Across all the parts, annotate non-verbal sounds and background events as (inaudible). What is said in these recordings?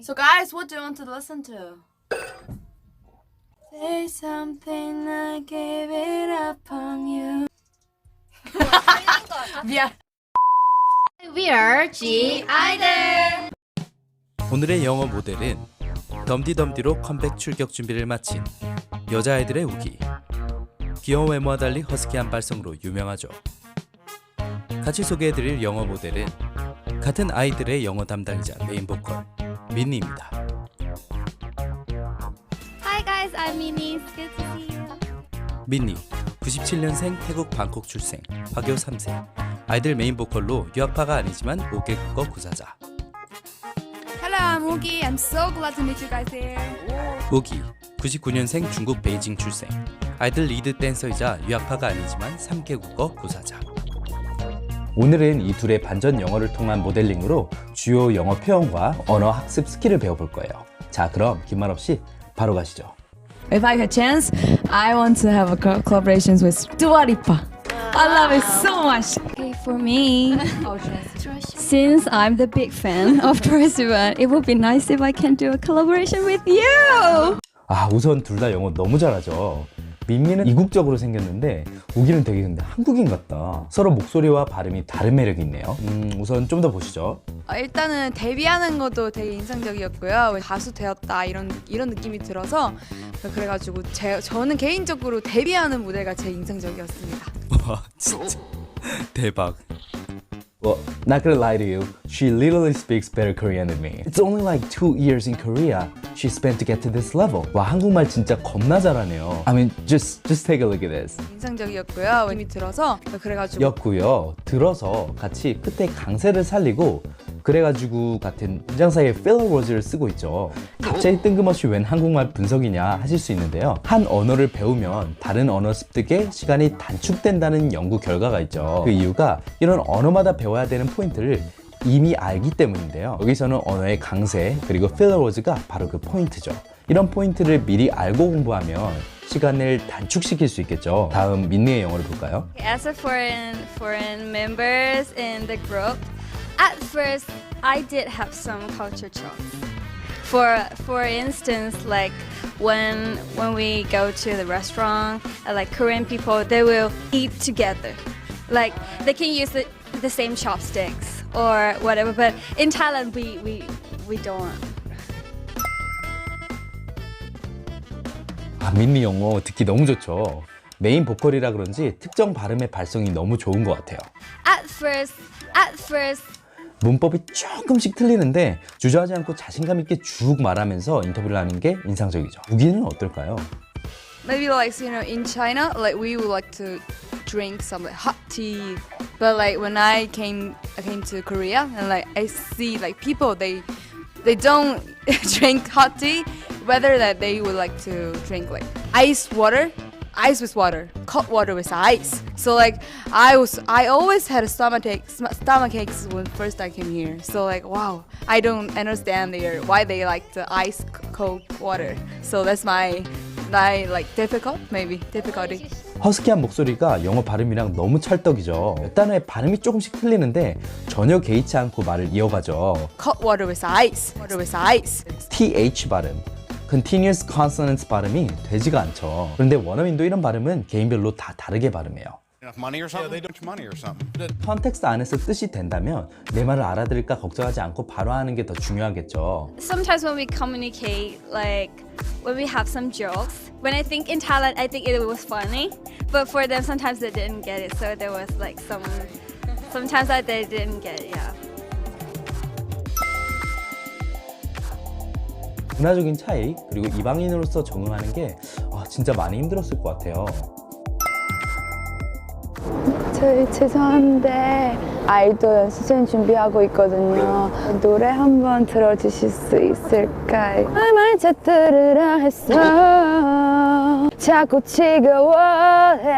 So, guys, what do you want to listen to? Say something, I gave it up on you. (laughs) 미안. We are G Idol. 오늘의 영어 모델은 덤디덤디로 컴백 출격 준비를 마친 여자아이들의 우기 귀여운 외모와 달리 허스키한 발성으로 유명하죠 같이 소개해드릴 영어 모델은 같은 아이들의 영어 담당이자 메인 보컬 민니입니다 Hi guys, I'm Mimi. It's good to see you. 민니 97년생 태국 방콕 출생 화교 3세 아이들 메인 보컬로 유학파가 아니지만 5개 국어 구사자 Hello, I'm Woogie. I'm so glad to meet you guys here. 우기 99년생 중국 베이징 출생 아이들 리드 댄서이자 유학파가 아니지만 3개 국어 구사자 오늘은 이 둘의 반전 영어를 통한 모델링으로 주요 영어 표현과 언어 학습 스킬을 배워볼 거예요 자 그럼 긴말 없 이 바로 가시죠 If I had chance, I want to have a co- collaborations with Dua Lipa. I love it so much. Okay, for me, since I'm the big fan of Sivan, it would be nice if I can do a collaboration with you. 아 우선 둘 다 영어 너무 잘하죠 민미는 이국적으로 생겼는데 우기는 되게 근데 한국인 같다 서로 목소리와 발음이 다른 매력이 있네요 음 우선 좀 더 보시죠 어, 일단은 데뷔하는 것도 되게 인상적이었고요. 가수 되었다 이런 이런 느낌이 들어서 그래가지고 제, 저는 개인적으로 데뷔하는 무대가 제일 인상적이었습니다. (laughs) 와 진짜 대박. Well, not gonna lie to you, she literally speaks better Korean than me. It's only like two years in Korea she spent to get to this level. 와 한국말 진짜 겁나 잘하네요. I mean, just just take a look at this. 인상적이었고요. 느낌이 들어서 그래가지고 였고요. 들어서 같이 끝에 강세를 살리고 그래가지고 같은 문장 사이에 filler words를 쓰고 있죠. 갑자기 뜬금없이 웬 한국말 분석이냐 하실 수 있는데요. 한 언어를 배우면 다른 언어 습득에 시간이 단축된다는 연구 결과가 있죠. 그 이유가 이런 언어마다 배워야 되는 포인트를 이미 알기 때문인데요. 여기서는 언어의 강세 그리고 filler words가 바로 그 포인트죠. 이런 포인트를 미리 알고 공부하면 시간을 단축시킬 수 있겠죠. 다음 민니의 영어를 볼까요? As a foreign foreign members in the group, at first I did have some culture shocks. For for instance, like when when we go to the restaurant, uh, like Korean people, they will eat together. Like they can use the, the same chopsticks or whatever. But in Thailand, we we we don't. 아, 민니 영어 듣기 너무 좋죠. 메인 보컬이라 그런지 특정 발음의 발성이 너무 좋은 것 같아요. At first, at first, 문법이 조금씩 틀리는데 주저하지 않고 자신감 있게 쭉 말하면서 인터뷰를 하는 게 인상적이죠. 우기는 어떨까요? maybe like you know in China like we would like to drink some like hot tea, but like when I came I came to Korea and like I see like people they they don't drink hot tea, rather that they would like to drink like ice water. Ice with water, cold water with ice. So like I was, I always had a stomach ache, stomach aches when first I came here. So like wow, I don't understand their why they like the ice cold water. So that's my, my like difficult maybe difficulty. 허스키한 목소리가 영어 발음이랑 너무 찰떡이죠. 몇 단어의 발음이 조금씩 틀리는데 전혀 개의치 않고 말을 이어가죠. Cold water with ice. Water with ice. TH 발음, Continuous Consonants 발음이 되지가 않죠. 그런데 원어민도 이런 발음은 개인별로 다 다르게 발음해요. Money or something? Yeah, they don't money or something. 컨텍스트 안에서 뜻이 된다면 내 말을 알아들을까 걱정하지 않고 바로 하는 게 더 중요하겠죠. sometimes when we communicate, like when we have some jokes, when I think in Thailand, I think it was funny, but for them, sometimes they didn't get it. So there was like some, sometimes that they didn't get it. Yeah. 문화적인 차이 그리고 이방인으로서 적응하는 게 아, 진짜 많이 힘들었을 것 같아요. 저희 죄송한데 아이돌 연습생 준비하고 있거든요. 노래 한 번 들어주실 수 있을까요? 말자 들으라 했어 자꾸 지겨워해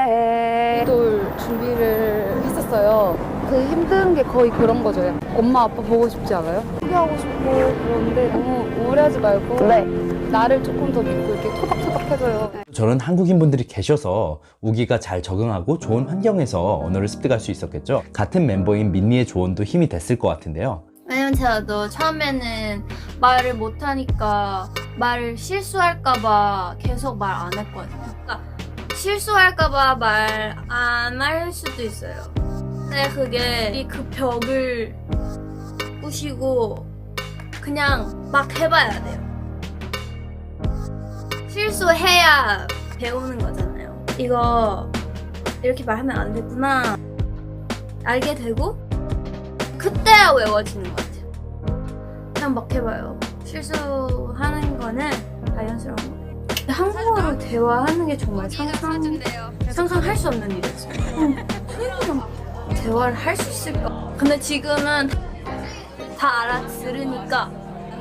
아이돌 준비를 했었어요. 그 힘든 게 거의 그런 거죠. 엄마 아빠 보고 싶지 않아요? 포기하고 싶고 그런데 너무 우울하지 말고 네. 나를 조금 더 믿고 이렇게 토닥토닥 해줘요. 저는 한국인 분들이 계셔서 우기가 잘 적응하고 좋은 환경에서 언어를 습득할 수 있었겠죠. 같은 멤버인 민니의 조언도 힘이 됐을 것 같은데요. 왜냐면 제가 너 처음에는 말을 못하니까 말을 실수할까봐 계속 말 안 했거든요. 그러니까 실수할까봐 말 안 할 수도 있어요. 근데 그게 이 그 벽을 부시고 그냥 막 해봐야 돼요. 실수해야 배우는 거잖아요. 이거 이렇게 말하면 안 됐구나. 알게 되고 그때야 외워지는 것 같아요. 그냥 막 해봐요. 실수하는 거는 자연스러운 거예요. 한국어로 대화하는 게 정말 상상, 상상할 수 없는 일이었어요. 어, 한국어로 대화를 할 수 있을까? 근데 지금은 다 알아들으니까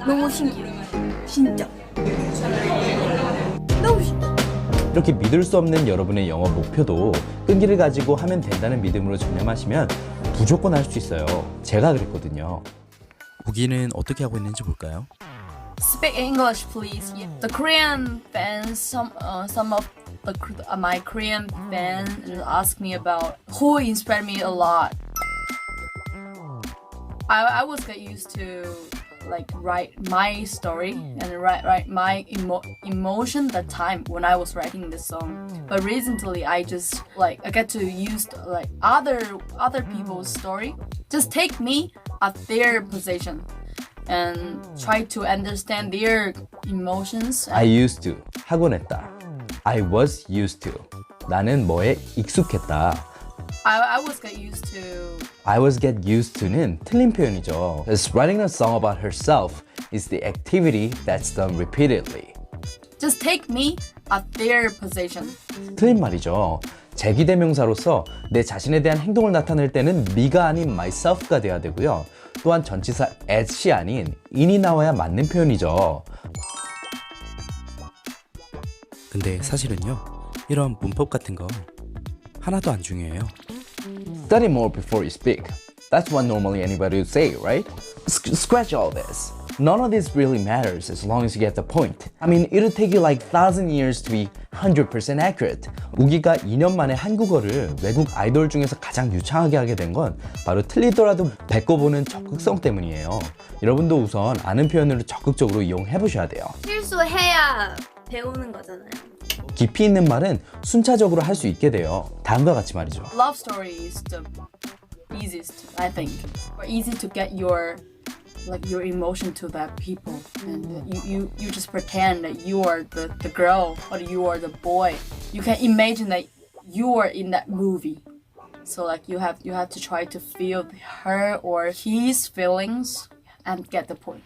너무 신기해요. 진짜. 너무 신기해. 이렇게 믿을 수 없는 여러분의 영어 목표도 끈기를 가지고 하면 된다는 믿음으로 전념하시면 무조건 할 수 있어요. 제가 그랬거든요. 우기는 어떻게 하고 있는지 볼까요? Speak English, please. The Korean fans, some uh, some of the, K- uh, my Korean fans ask me about who inspired me a lot. I I was get used to like write my story and write write my emo- emotion that time when I was writing this song. But recently, I just like I get to use like other other people's story. Just take me at their position and try to understand their emotions. I used to 하곤 했다. I was used to 나는 뭐에 익숙했다. I, I was get used to I was get used to는 틀린 표현이죠. As writing a song about herself is the activity that's done repeatedly. just take me at their position. 틀린 말이죠. 제기대명사로서 내 자신에 대한 행동을 나타낼 때는 me가 아닌 myself가 돼야 되고요. 또한 전치사 as이 아닌 in이 나와야 맞는 표현이죠. 근데 사실은요. 이런 문법 같은 거 하나도 안 중요해요. Study more before you speak. That's what normally anybody would say, right? Sc- scratch all this. None of this really matters as long as you get the point. I mean, it'll take you like thousand years to be 100% accurate. 우기가 2년 만에 한국어를 외국 아이돌 중에서 가장 유창하게 하게 된 건 바로 틀리더라도 배꼽보는 적극성 때문이에요. 여러분도 우선 아는 표현으로 적극적으로 이용해 보셔야 돼요. 실수해야 배우는 거잖아요. 깊이 있는 말은 순차적으로 할 수 있게 돼요. 다음과 같이 말이죠. Love story is the easiest, I think. Or easy to get your like your emotion to that people, and you you, you just pretend that you are the, the girl or you are the boy. You can imagine that you are in that movie. So like you have you have to try to feel her or his feelings and get the point.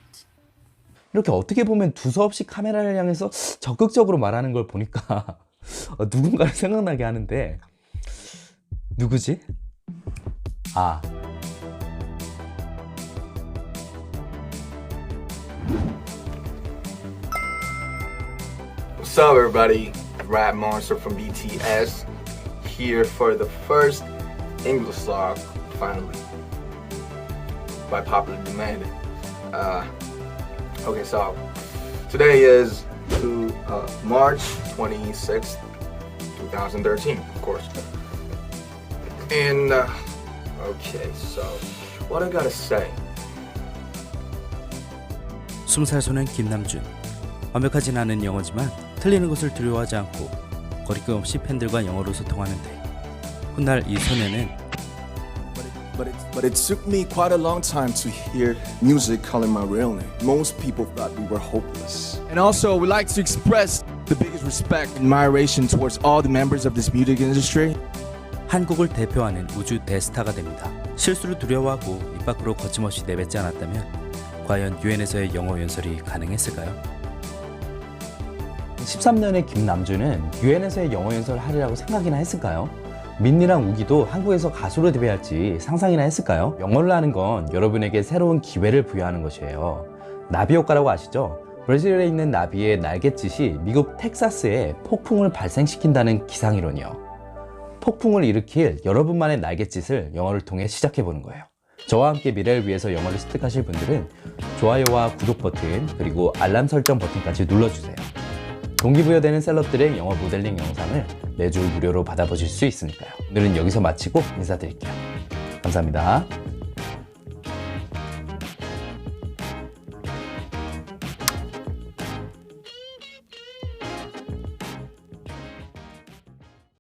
이렇게 어떻게 보면 두서없이 카메라를 향해서 적극적으로 말하는 걸 보니까 어, 누군가를 생각나게 하는데 누구지? 아 What's up, everybody? Rap Monster from BTS here for the first English song, finally, by popular demand. Uh, okay, so today is to, uh, March 26th, 2013, of course. And, uh, okay, so what I gotta say? 20살 소년 김남준 완벽하진 않은 영어지만 틀리는 것을 두려워하지 않고 거리낌 없이 팬들과 영어로 소통하는데 훗날 이 소년은 But it, but it took me quite a long time to hear music calling my real name. Most people thought we were hopeless. And also, we like to express the biggest respect and admiration towards all the members of this music industry. 한국을 대표하는 우주 대스타가 됩니다. 실수를 두려워하고 입 밖으로 거침없이 내뱉지 않았다면 과연 유엔에서의 영어 연설이 가능했을까요? 13년의 김남주는 유엔에서의 영어 연설을 하리라고 생각이나 했을까요? 민니랑 우기도 한국에서 가수로 데뷔할지 상상이나 했을까요? 영어를 하는 건 여러분에게 새로운 기회를 부여하는 것이에요. 나비 효과라고 아시죠? 브라질에 있는 나비의 날갯짓이 미국 텍사스에 폭풍을 발생시킨다는 기상이론이요. 폭풍을 일으킬 여러분만의 날갯짓을 영어를 통해 시작해 보는 거예요. 저와 함께 미래를 위해서 영어를 습득하실 분들은 좋아요와 구독 버튼 그리고 알람 설정 버튼까지 눌러주세요. 동기부여되는 셀럽들의 영어 모델링 영상을 매주 무료로 받아보실 수 있으니까요. 오늘은 여기서 마치고 인사드릴게요. 감사합니다.